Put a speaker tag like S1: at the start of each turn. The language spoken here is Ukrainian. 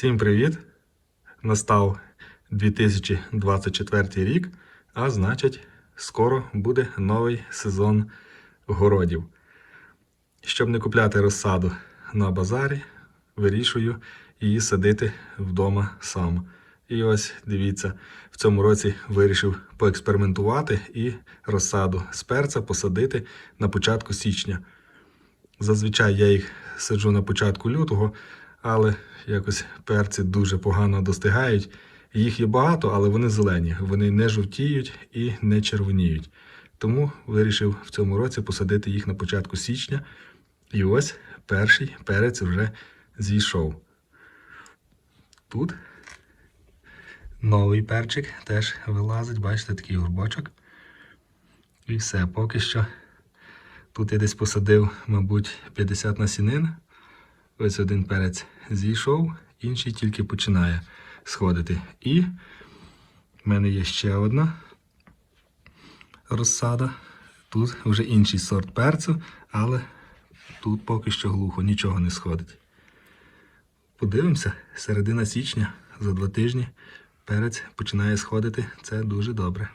S1: Всім привіт! Настав 2024 рік, а значить, скоро буде новий сезон городів. Щоб не купляти розсаду на базарі, вирішую її садити вдома сам. І ось дивіться, в цьому році вирішив поекспериментувати і розсаду з перця посадити на початку січня. Зазвичай я їх саджу на початку лютого, але якось перці дуже погано достигають. Їх є багато, але вони зелені. Вони не жовтіють і не червоніють. Тому вирішив в цьому році посадити їх на початку січня. І ось перший перець вже зійшов. Тут новий перчик теж вилазить, бачите, такий горбочок. І все, поки що. Тут я десь посадив, мабуть, 50 насінин. Ось один перець зійшов, інший тільки починає сходити. І в мене є ще одна розсада. Тут вже інший сорт перцю, але тут поки що глухо, нічого не сходить. Подивимося, середина січня за два тижні перець починає сходити. Це дуже добре.